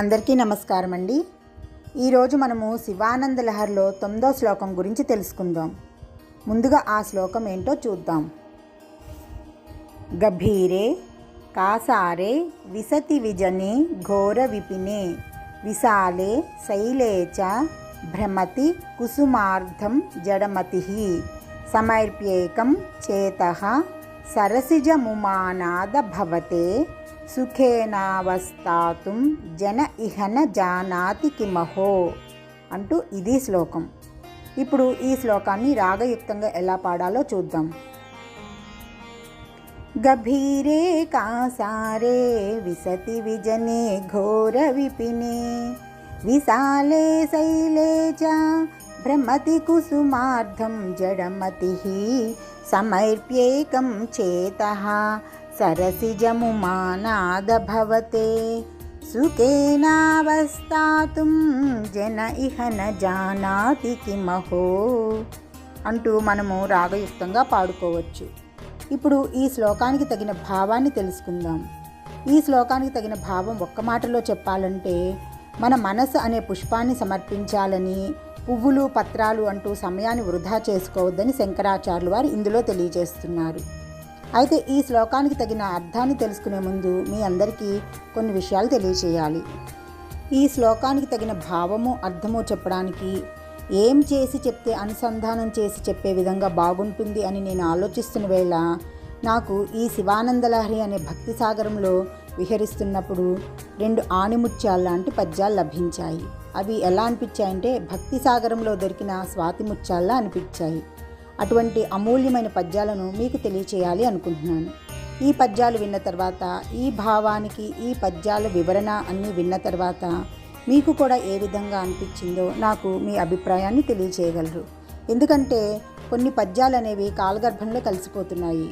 అందరికీ నమస్కారం అండి ఈరోజు మనము శివానంద లహర్లో తొమ్మిదో శ్లోకం గురించి తెలుసుకుందాం. ముందుగా ఆ శ్లోకం ఏంటో చూద్దాం. గభీరే కాసారే విసతి విజనే ఘోర విపినే విశాలే శైలే చ భ్రమతి కుసుమార్థం జడమతి సమర్ప్యేకం చేత సరసిజముమానాద భవతే సుఖేనావస్థాతుం జన ఇహన జానాతి కిమహో అంటూ ఇది శ్లోకం. ఇప్పుడు ఈ శ్లోకాన్ని రాగయుక్తంగా ఎలా పాడాలో చూద్దాం. గభీరే కాసారే విసతి విజనే ఘోర విపినే విశాలే శైలే చ భ్రమతి కుసుమార్థం జడమతి సమర్ప్యేకం చేత సరసిజముమానాద భవతే సుఖేనావస్థాతుం జన ఇహ న జానాతి కిమహో. అంటూ మనము రాగయుక్తంగా పాడుకోవచ్చు. ఇప్పుడు ఈ శ్లోకానికి తగిన భావాన్ని తెలుసుకుందాం. ఈ శ్లోకానికి తగిన భావం ఒక్క మాటలో చెప్పాలంటే మన మనసు అనే పుష్పాన్ని సమర్పించాలని పువ్వులు పత్రాలు అంటూ సమయాన్ని వృధా చేసుకోవద్దని శంకరాచార్యులు వారు ఇందులో తెలియజేస్తున్నారు. అయితే ఈ శ్లోకానికి తగిన అర్థాన్ని తెలుసుకునే ముందు మీ అందరికీ కొన్ని విషయాలు తెలియచేయాలి. ఈ శ్లోకానికి తగిన భావము అర్థము చెప్పడానికి ఏం చేసి చెప్తే అనుసంధానం చేసి చెప్పే విధంగా బాగుంటుంది అని నేను ఆలోచిస్తున్న వేళ నాకు ఈ శివానందలహరి అనే భక్తి సాగరంలో విహరిస్తున్నప్పుడు రెండు ఆణిముత్యాల లాంటి పద్యాలు లభించాయి. అవి ఎలా అనిపించాయంటే భక్తి సాగరంలో దొరికిన స్వాతి ముత్యాల్లా అనిపించాయి. అటువంటి అమూల్యమైన పద్యాలను మీకు తెలియచేయాలి అనుకుంటున్నాను. ఈ పద్యాలు విన్న తర్వాత ఈ భావానికి ఈ పద్యాల వివరణ అన్నీ విన్న తర్వాత మీకు కూడా ఏ విధంగా అనిపించిందో నాకు మీ అభిప్రాయాన్ని తెలియచేయగలరు. ఎందుకంటే కొన్ని పద్యాలు అనేవి కాలగర్భంలో కలిసిపోతున్నాయి.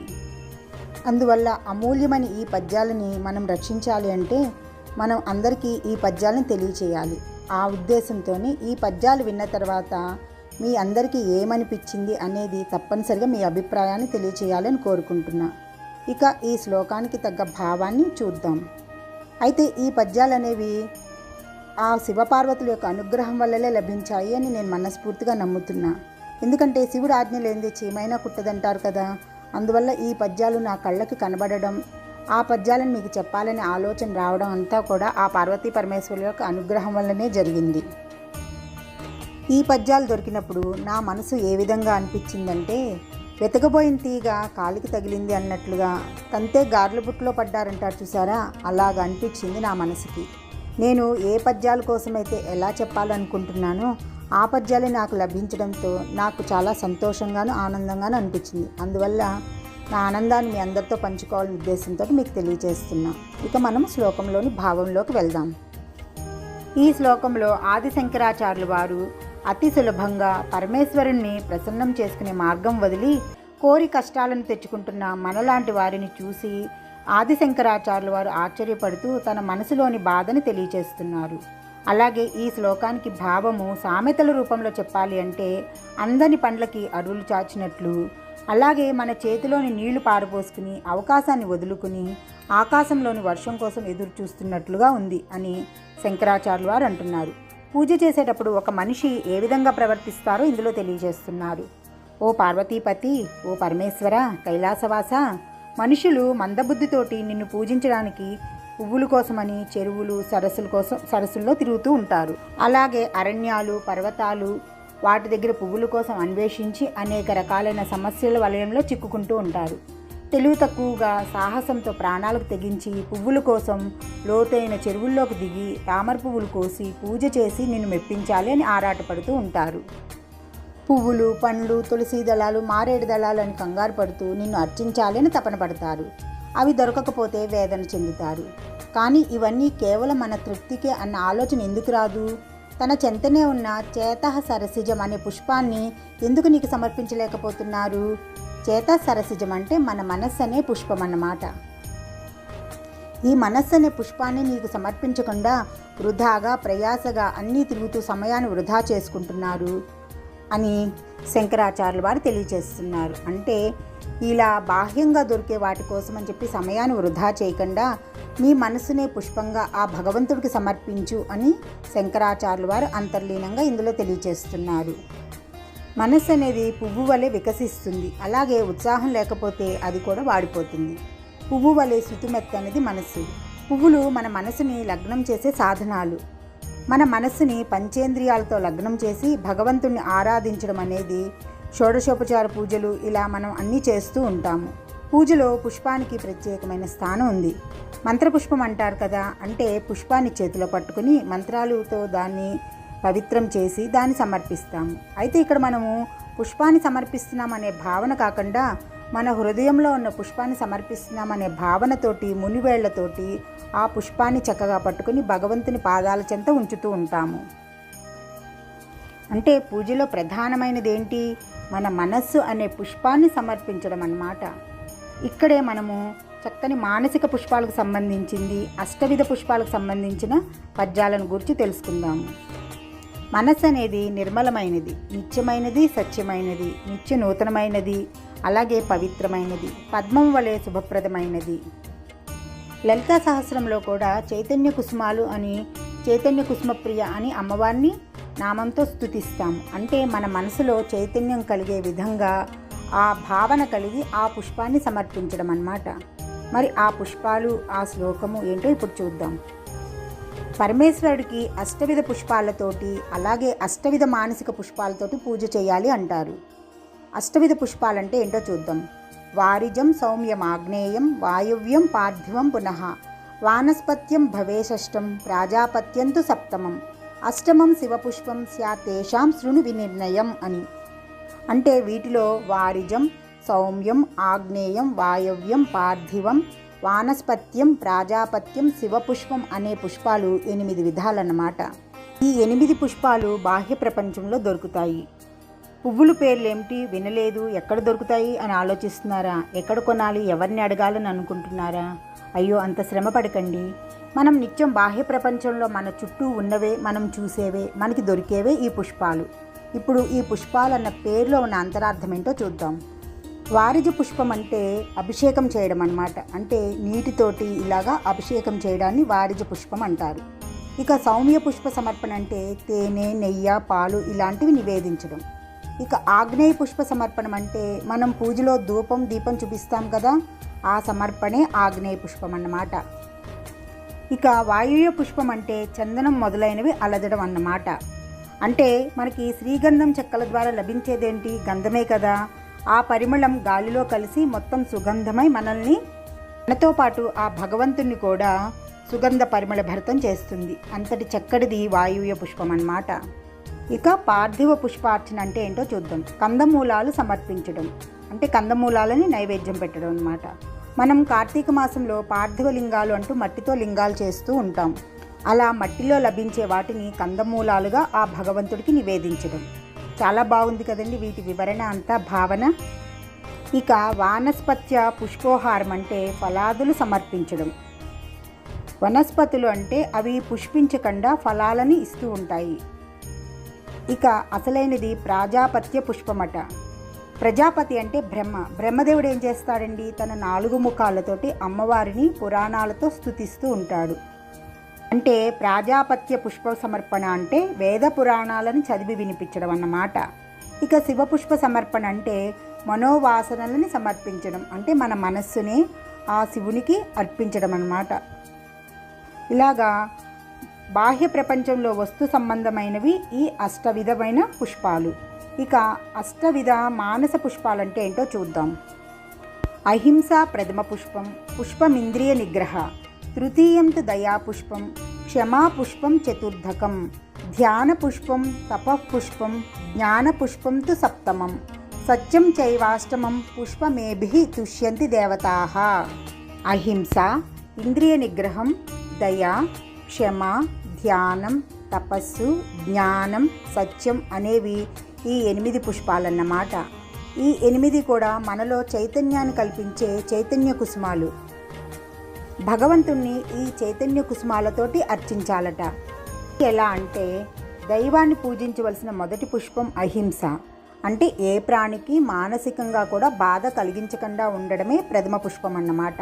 అందువల్ల అమూల్యమైన ఈ పద్యాలని మనం రక్షించాలి అంటే మనం అందరికీ ఈ పద్యాలను తెలియచేయాలి. ఆ ఉద్దేశంతోనే ఈ పద్యాలు విన్న తర్వాత మీ అందరికీ ఏమనిపించింది అనేది తప్పనిసరిగా మీ అభిప్రాయాన్ని తెలియచేయాలని కోరుకుంటున్నా. ఇక ఈ శ్లోకానికి తగ్గ భావాన్ని చూద్దాం. అయితే ఈ పద్యాలు అనేవి ఆ శివపార్వతుల యొక్క అనుగ్రహం వల్లనే లభించాయి అని నేను మనస్ఫూర్తిగా నమ్ముతున్నా. ఎందుకంటే శివుడు ఆజ్ఞ లేనిది చీమైనా కుట్టదంటారు కదా. అందువల్ల ఈ పద్యాలు నా కళ్ళకి కనబడడం ఆ పద్యాలను మీకు చెప్పాలనే ఆలోచన రావడం అంతా కూడా ఆ పార్వతీ పరమేశ్వరుల యొక్క అనుగ్రహం వల్లనే జరిగింది. ఈ పద్యాలు దొరికినప్పుడు నా మనసు ఏ విధంగా అనిపించిందంటే వెతకబోయిన తీగ కాలికి తగిలింది అన్నట్లుగా తంతే గార్ల బుట్టలో పడ్డారంటారు చూసారా? అలాగ అనిపించింది నా మనసుకి. నేను ఏ పద్యాల కోసమైతే ఎలా చెప్పాలనుకుంటున్నానో ఆ పద్యాలే నాకు లభించడంతో నాకు చాలా సంతోషంగాను ఆనందంగాను అనిపించింది. అందువల్ల నా ఆనందాన్ని మీ అందరితో పంచుకోవాలనే ఉద్దేశంతో మీకు తెలియజేస్తున్నా. ఇక మనం శ్లోకంలోని భావంలోకి వెళ్దాం. ఈ శ్లోకంలో ఆది శంకరాచార్యులు వారు అతి సులభంగా పరమేశ్వరుణ్ణి ప్రసన్నం చేసుకునే మార్గం వదిలి కోరి కష్టాలను తెచ్చుకుంటున్న మనలాంటి వారిని చూసి ఆదిశంకరాచార్యులు వారు ఆశ్చర్యపడుతూ తన మనసులోని బాధని తెలియచేస్తున్నారు. అలాగే ఈ శ్లోకానికి భావము సామెతల రూపంలో చెప్పాలి అంటే అందని పండ్లకి అరువులు చాచినట్లు అలాగే మన చేతిలోని నీళ్ళు పారపోసుకుని అవకాశాన్ని వదులుకుని ఆకాశంలోని వర్షం కోసం ఎదురు చూస్తున్నట్లుగా ఉంది అని శంకరాచార్యులు వారు అంటున్నారు. పూజ చేసేటప్పుడు ఒక మనిషి ఏ విధంగా ప్రవర్తిస్తారో ఇందులో తెలియజేస్తున్నారు. ఓ పార్వతీపతి ఓ పరమేశ్వర కైలాసవాస మనుషులు మందబుద్ధితోటి నిన్ను పూజించడానికి పువ్వుల కోసమని చెరువులు సరస్సుల కోసం సరస్సుల్లో తిరుగుతూ ఉంటారు. అలాగే అరణ్యాలు పర్వతాలు వాటి దగ్గర పువ్వుల కోసం అన్వేషించి అనేక రకాలైన సమస్యల వలయంలో చిక్కుకుంటూ ఉంటారు. తెలివి తక్కువగా సాహసంతో ప్రాణాలకు తెగించి పువ్వుల కోసం లోతైన చెరువుల్లోకి దిగి తామర పువ్వులు కోసి పూజ చేసి నిన్ను మెప్పించాలి అని ఆరాటపడుతూ ఉంటారు. పువ్వులు పండ్లు తులసి దళాలు మారేడు దళాలు అని కంగారు పడుతూ నిన్ను అర్చించాలి అని తపన పడతారు. అవి దొరకకపోతే వేదన చెందుతారు. కానీ ఇవన్నీ కేవలం మన తృప్తికే అన్న ఆలోచన ఎందుకు రాదు? తన చెంతనే ఉన్న చేతహ సరసిజం అనే పుష్పాన్ని ఎందుకు నీకు సమర్పించలేకపోతున్నారు? చేత సరసిజం అంటే మన మనస్సు అనే పుష్పం అన్నమాట ఈ మనస్సు అనే పుష్పాన్ని నీకు సమర్పించకుండా వృధాగా ప్రయాసగా అన్నీ తిరుగుతూ సమయాన్ని వృధా చేసుకుంటున్నారు అని శంకరాచార్యుల వారు తెలియజేస్తున్నారు. అంటే ఇలా బాహ్యంగా దొరికే వాటి కోసం అని చెప్పి సమయాన్ని వృధా చేయకుండా మీ మనసునే పుష్పంగా ఆ భగవంతుడికి సమర్పించు అని శంకరాచార్యుల వారు అంతర్లీనంగా ఇందులో తెలియజేస్తున్నారు. మనస్సు అనేది పువ్వు వలె వికసిస్తుంది. అలాగే ఉత్సాహం లేకపోతే అది కూడా వాడిపోతుంది. పువ్వు వలె శృతిమెత్త అనేది మనస్సు. పువ్వులు మన మనసుని లగ్నం చేసే సాధనాలు. మన మనస్సుని పంచేంద్రియాలతో లగ్నం చేసి భగవంతుణ్ణి ఆరాధించడం అనేది షోడశోపచార పూజలు ఇలా మనం అన్నీ చేస్తూ ఉంటాము. పూజలో పుష్పానికి ప్రత్యేకమైన స్థానం ఉంది. మంత్రపుష్పం అంటారు కదా అంటే పుష్పాన్ని చేతిలో పట్టుకుని మంత్రాలతో దాన్ని పవిత్రం చేసి దాన్ని సమర్పిస్తాము. అయితే ఇక్కడ మనము పుష్పాన్ని సమర్పిస్తున్నామనే భావన కాకుండా మన హృదయంలో ఉన్న పుష్పాన్ని సమర్పిస్తున్నామనే భావనతోటి మునివేళ్ళతోటి ఆ పుష్పాన్ని చక్కగా పట్టుకుని భగవంతుని పాదాల చెంత ఉంచుతూ ఉంటాము. అంటే పూజలో ప్రధానమైనది ఏంటి మన మనస్సు అనే పుష్పాన్ని సమర్పించడం అన్నమాట. ఇక్కడే మనము చక్కని మానసిక పుష్పాలకు సంబంధించింది అష్టవిధ పుష్పాలకు సంబంధించిన పద్యాలను గురించి తెలుసుకుందాము. మనస్సు అనేది నిర్మలమైనది నిత్యమైనది సత్యమైనది నిత్య నూతనమైనది అలాగే పవిత్రమైనది పద్మం వలె శుభప్రదమైనది. లలితా సహస్రంలో కూడా చైతన్య కుసుమాలు అని చైతన్య కుసుమప్రియ అని అమ్మవారిని నామంతో స్థుతిస్తాం అంటే మన మనసులో చైతన్యం కలిగే విధంగా ఆ భావన కలిగి ఆ పుష్పాన్ని సమర్పించడం అన్నమాట మరి ఆ పుష్పాలు ఆ శ్లోకము ఏంటో ఇప్పుడు చూద్దాం. పరమేశ్వరుడికి అష్టవిధ పుష్పాలతోటి అలాగే అష్టవిధ మానసిక పుష్పాలతోటి పూజ చేయాలి అంటారు. అష్టవిధ పుష్పాలంటే ఏంటో చూద్దాం. వారిజం సౌమ్యం ఆగ్నేయం వాయువ్యం పార్థివం పునః. వానస్పత్యం భవేషష్టం ప్రాజాపత్యంతు సప్తమం. అష్టమం శివపుష్పం స్యాతేషాం శృణు వినిర్ణయం అని. అంటే వీటిలో వారిజం సౌమ్యం ఆగ్నేయం వాయవ్యం పార్థివం వానస్పత్యం ప్రాజాపత్యం శివపుష్పం అనే పుష్పాలు ఎనిమిది విధాలన్నమాట. ఈ ఎనిమిది పుష్పాలు బాహ్య ప్రపంచంలో దొరుకుతాయి. పువ్వుల పేర్లు ఏమిటి వినలేదు. ఎక్కడ దొరుకుతాయి అని ఆలోచిస్తున్నారా? ఎక్కడ కొనాలి? ఎవరిని అడగాలని అనుకుంటున్నారా? అయ్యో అంత శ్రమ పడకండి. మనం నిత్యం బాహ్య ప్రపంచంలో మన చుట్టూ ఉన్నవే మనం చూసేవే మనకి దొరికేవే ఈ పుష్పాలు. ఇప్పుడు ఈ పుష్పాలు అన్న పేరులో ఉన్న అంతరార్థం ఏంటో చూద్దాం. వారిజ పుష్పం అంటే అభిషేకం చేయడం అన్నమాట. అంటే నీటితోటి ఇలాగా అభిషేకం చేయడాన్ని వారిజ పుష్పం అంటారు. ఇక సౌమ్య పుష్ప సమర్పణ అంటే తేనె నెయ్యి పాలు ఇలాంటివి నివేదించడం. ఇక ఆగ్నేయ పుష్ప సమర్పణం అంటే మనం పూజలో ధూపం దీపం చూపిస్తాం కదా ఆ సమర్పణే ఆగ్నేయ పుష్పం అన్నమాట. ఇక వాయువ్య పుష్పం అంటే చందనం మొదలైనవి అలదడం అన్నమాట. అంటే మనకి శ్రీగంధం చెక్కల ద్వారా లభించేదేంటి? గంధమే కదా. ఆ పరిమళం గాలిలో కలిసి మొత్తం సుగంధమై మనల్ని మనతో పాటు ఆ భగవంతుణ్ణి కూడా సుగంధ పరిమళ భరితం చేస్తుంది. అంతటి చక్కటిది వాయువ్య పుష్పం అన్నమాట. ఇక పార్థివ పుష్పార్చన అంటే ఏంటో చూద్దాం. కందమూలాలు సమర్పించడం. అంటే కందమూలాలని నైవేద్యం పెట్టడం అనమాట మనం కార్తీక మాసంలో పార్థివ లింగాలు అంటూ మట్టితో లింగాలు చేస్తూ ఉంటాం. అలా మట్టిలో లభించే వాటిని కందమూలాలుగా ఆ భగవంతుడికి నివేదించడం. చాలా బాగుంది కదండి వీటి వివరణ అంతా భావన. ఇక వానస్పత్య పుష్పోహారం అంటే ఫలాదులు సమర్పించడం. వనస్పతులు అంటే అవి పుష్పించకుండా ఫలాలని ఇస్తూ ఉంటాయి. ఇక అసలైనది ప్రాజాపత్య పుష్పమట. ప్రజాపతి అంటే బ్రహ్మ. బ్రహ్మదేవుడు ఏం చేస్తాడండి? తన నాలుగు ముఖాలతోటి అమ్మవారిని పురాణాలతో స్తుతిస్తూ ఉంటాడు. అంటే ప్రాజాపత్య పుష్ప సమర్పణ అంటే వేద పురాణాలను చదివి వినిపించడం అన్నమాట. ఇక శివపుష్ప సమర్పణ అంటే మనోవాసనలని సమర్పించడం అంటే మన మనస్సుని ఆ శివునికి అర్పించడం అన్నమాట. ఇలాగా బాహ్య ప్రపంచంలో వస్తు సంబంధమైనవి ఈ అష్టవిధమైన పుష్పాలు. ఇక అష్టవిధ మానస పుష్పాలంటే ఏంటో చూద్దాం. అహింస ప్రథమ పుష్పం పుష్పమింద్రియ నిగ్రహ. తృతీయం తు దయాపుష్పం క్షమాపుష్పం చతుర్థకం ధ్యానపుష్పం తపఃపుష్పం జ్ఞానపుష్పం తు సప్తమం. సత్యం చైవాష్టమం పుష్పమేభి తుష్యంతి దేవతాః. అహింస ఇంద్రియ నిగ్రహం దయ క్షమ ధ్యానం తపస్సు జ్ఞానం సత్యం అనేవి ఈ ఎనిమిది పుష్పాలన్నమాట. ఈ ఎనిమిది కూడా మనలో చైతన్యాన్ని కల్పించే చైతన్య కుసుమాలు. భగవంతుణ్ణి ఈ చైతన్య కుసుమాలతోటి అర్చించాలట. ఎలా అంటే దైవాన్ని పూజించవలసిన మొదటి పుష్పం అహింస. అంటే ఏ ప్రాణికి మానసికంగా కూడా బాధ కలిగించకుండా ఉండడమే ప్రథమ పుష్పం అన్నమాట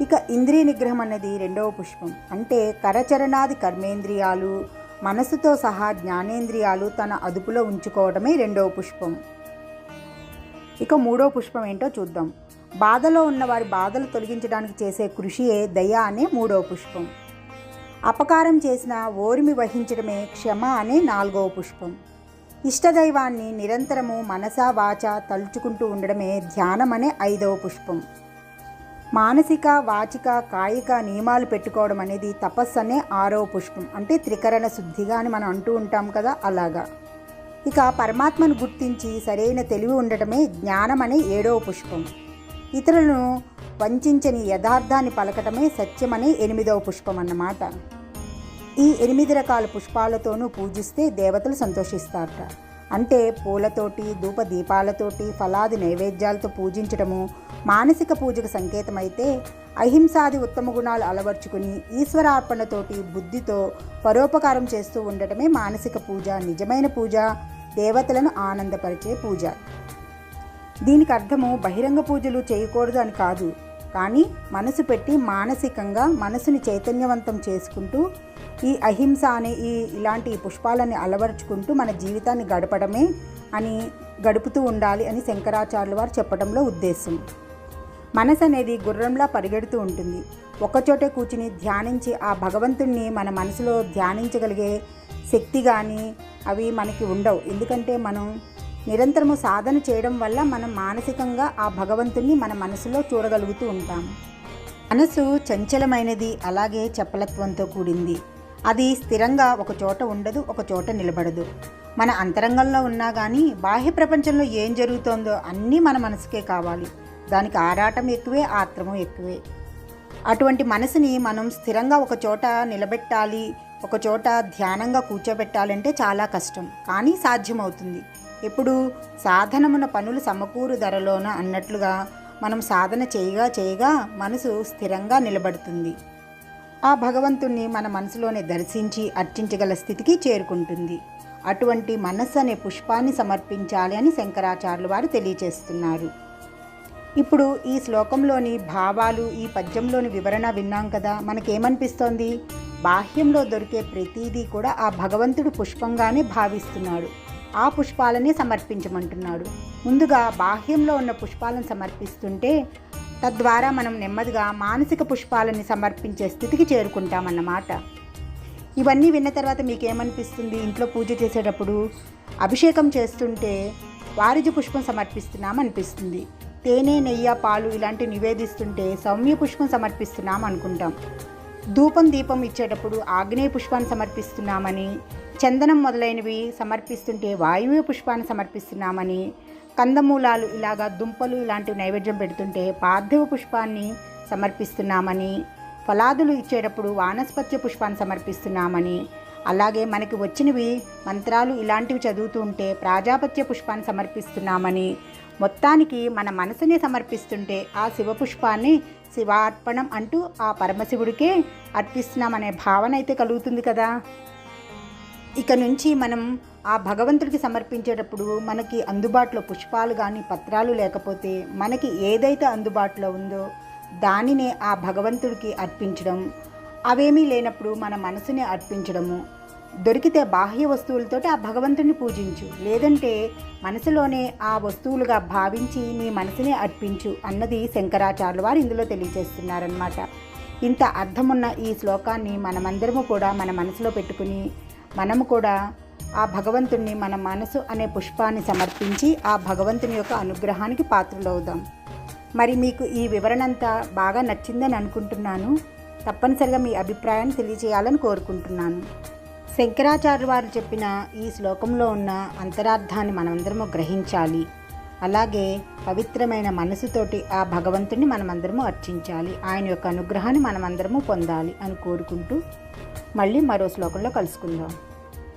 ఇక ఇంద్రియ నిగ్రహం అనేది రెండవ పుష్పం. అంటే కరచరణాది కర్మేంద్రియాలు మనసుతో సహా జ్ఞానేంద్రియాలు తన అదుపులో ఉంచుకోవడమే రెండవ పుష్పం. ఇక మూడో పుష్పం ఏంటో చూద్దాం. బాధలో ఉన్నవారి బాధలు తొలగించడానికి చేసే కృషియే దయ అనే మూడవ పుష్పం. అపకారం చేసిన ఓరిమి వహించడమే క్షమ అనే నాలుగవ పుష్పం. ఇష్టదైవాన్ని నిరంతరము మనసా వాచ తలుచుకుంటూ ఉండడమే ధ్యానం అనే ఐదవ పుష్పం. మానసిక వాచిక కాయిక నియమాలు పెట్టుకోవడం అనేది తపస్సు అనే ఆరవ పుష్పం. అంటే త్రికరణ శుద్ధిగా అని మనం అంటూ ఉంటాం కదా అలాగా. ఇక పరమాత్మను గుర్తించి సరైన తెలివి ఉండటమే జ్ఞానం అనే ఏడవ పుష్పం. ఇతరులను వంచని యథార్థాన్ని పలకటమే సత్యమనే ఎనిమిదవ పుష్పం అన్నమాట. ఈ ఎనిమిది రకాల పుష్పాలతోనూ పూజిస్తే దేవతలు సంతోషిస్తారట. అంటే పూలతోటి ధూప దీపాలతోటి ఫలాది నైవేద్యాలతో పూజించడము మానసిక పూజకు సంకేతమైతే అహింసాది ఉత్తమ గుణాలు అలవర్చుకుని ఈశ్వరార్పణతోటి బుద్ధితో పరోపకారం చేస్తూ ఉండటమే మానసిక పూజ నిజమైన పూజ దేవతలను ఆనందపరిచే పూజ. దీనికి అర్థము బహిరంగ పూజలు చేయకూడదు అని కాదు. కానీ మనసు పెట్టి మానసికంగా మనసుని చైతన్యవంతం చేసుకుంటూ ఈ అహింస అనే ఈ ఇలాంటి పుష్పాలని అలవరుచుకుంటూ మన జీవితాన్ని గడపడమే అని గడుపుతూ ఉండాలి అని శంకరాచార్యుల వారు చెప్పడంలో ఉద్దేశం. మనసు అనేది గుర్రంలా పరిగెడుతూ ఉంటుంది. ఒకచోటే కూర్చుని ధ్యానించి ఆ భగవంతుణ్ణి మన మనసులో ధ్యానించగలిగే శక్తి కానీ అవి మనకి ఉండవు. ఎందుకంటే మనం నిరంతరము సాధన చేయడం వల్ల మనం మానసికంగా ఆ భగవంతుణ్ణి మన మనసులో చూడగలుగుతూ ఉంటాం. మనసు చంచలమైనది అలాగే చపలత్వంతో కూడింది. అది స్థిరంగా ఒక చోట ఉండదు ఒక చోట నిలబడదు. మన అంతరంగంలో ఉన్నా కానీ బాహ్య ప్రపంచంలో ఏం జరుగుతోందో అన్నీ మన మనసుకే కావాలి. దానికి ఆరాటం ఎక్కువే ఆత్రము ఎక్కువే. అటువంటి మనసుని మనం స్థిరంగా ఒక చోట నిలబెట్టాలి ఒక చోట ధ్యానంగా కూర్చోబెట్టాలంటే చాలా కష్టం. కానీ సాధ్యమవుతుంది. ఇప్పుడు సాధనమున పనులు సమకూరు ధరలోన అన్నట్లుగా మనం సాధన చేయగా చేయగా మనసు స్థిరంగా నిలబడుతుంది. ఆ భగవంతుణ్ణి మన మనసులోనే దర్శించి అర్చించగల స్థితికి చేరుకుంటుంది. అటువంటి మనస్సు అనే పుష్పాన్ని సమర్పించాలి అని శంకరాచార్యులు వారు తెలియచేస్తున్నారు. ఇప్పుడు ఈ శ్లోకంలోని భావాలు ఈ పద్యంలోని వివరణ విన్నాం కదా మనకేమనిపిస్తోంది? బాహ్యంలో దొరికే ప్రతిదీ కూడా ఆ భగవంతుడు పుష్పంగానే భావిస్తున్నాడు. ఆ పుష్పాలనే సమర్పించమంటున్నాడు. ముందుగా బాహ్యంలో ఉన్న పుష్పాలను సమర్పిస్తుంటే తద్వారా మనం నెమ్మదిగా మానసిక పుష్పాలని సమర్పించే స్థితికి చేరుకుంటామన్నమాట. ఇవన్నీ విన్న తర్వాత మీకేమనిపిస్తుంది? ఇంట్లో పూజ చేసేటప్పుడు అభిషేకం చేస్తుంటే వారిజ పుష్పం సమర్పిస్తున్నాం అనిపిస్తుంది తేనె నెయ్యి పాలు ఇలాంటివి నివేదిస్తుంటే సౌమ్య పుష్పం సమర్పిస్తున్నాం అనుకుంటాం ధూపం దీపం ఇచ్చేటప్పుడు ఆగ్నేయ పుష్పాన్ని సమర్పిస్తున్నామని చందనం మొదలైనవి సమర్పిస్తుంటే వాయువ్య పుష్పాన్ని సమర్పిస్తున్నామని కందమూలాలు ఇలాగా దుంపలు ఇలాంటివి నైవేద్యం పెడుతుంటే పార్థివ పుష్పాన్ని సమర్పిస్తున్నామని ఫలాదులు ఇచ్చేటప్పుడు వానస్పత్య పుష్పాన్ని సమర్పిస్తున్నామని అలాగే మనకి వచ్చినవి మంత్రాలు ఇలాంటివి చదువుతూ ఉంటే ప్రాజాపత్య పుష్పాన్ని సమర్పిస్తున్నామని మొత్తానికి మన మనసుని సమర్పిస్తుంటే ఆ శివ పుష్పాన్ని శివార్పణం అంటూ ఆ పరమశివుడికే అర్పిస్తున్నామనే భావన అయితే కలుగుతుంది కదా. ఇక నుంచి మనం ఆ భగవంతుడికి సమర్పించేటప్పుడు మనకి అందుబాటులో పుష్పాలు కానీ పత్రాలు లేకపోతే మనకి ఏదైతే అందుబాటులో ఉందో దానినే ఆ భగవంతుడికి అర్పించడం. అవేమీ లేనప్పుడు మన మనసుని అర్పించడము. దొరికితే బాహ్య వస్తువులతో ఆ భగవంతుడిని పూజించు. లేదంటే మనసులోనే ఆ వస్తువులుగా భావించి నీ మనసునే అర్పించు అన్నది శంకరాచార్యులు వారు ఇందులో తెలియజేస్తున్నారనమాట ఇంత అర్థమున్న ఈ శ్లోకాన్ని మనమందరము కూడా మన మనసులో పెట్టుకుని మనము కూడా ఆ భగవంతుణ్ణి మన మనసు అనే పుష్పాన్ని సమర్పించి ఆ భగవంతుని యొక్క అనుగ్రహానికి పాత్రలవుదాం. మరి మీకు ఈ వివరణ అంతా బాగా నచ్చిందని అనుకుంటున్నాను. తప్పనిసరిగా మీ అభిప్రాయాన్ని తెలియజేయాలని కోరుకుంటున్నాను. శంకరాచార్య వారు చెప్పిన ఈ శ్లోకంలో ఉన్న అంతరార్థాన్ని మనమందరము గ్రహించాలి. అలాగే పవిత్రమైన మనసుతోటి ఆ భగవంతుని మనమందరము అర్చించాలి. ఆయన యొక్క అనుగ్రహాన్ని మనమందరము పొందాలి అని కోరుకుంటూ మళ్ళీ మరో శ్లోకంలో కలుసుకుందాం.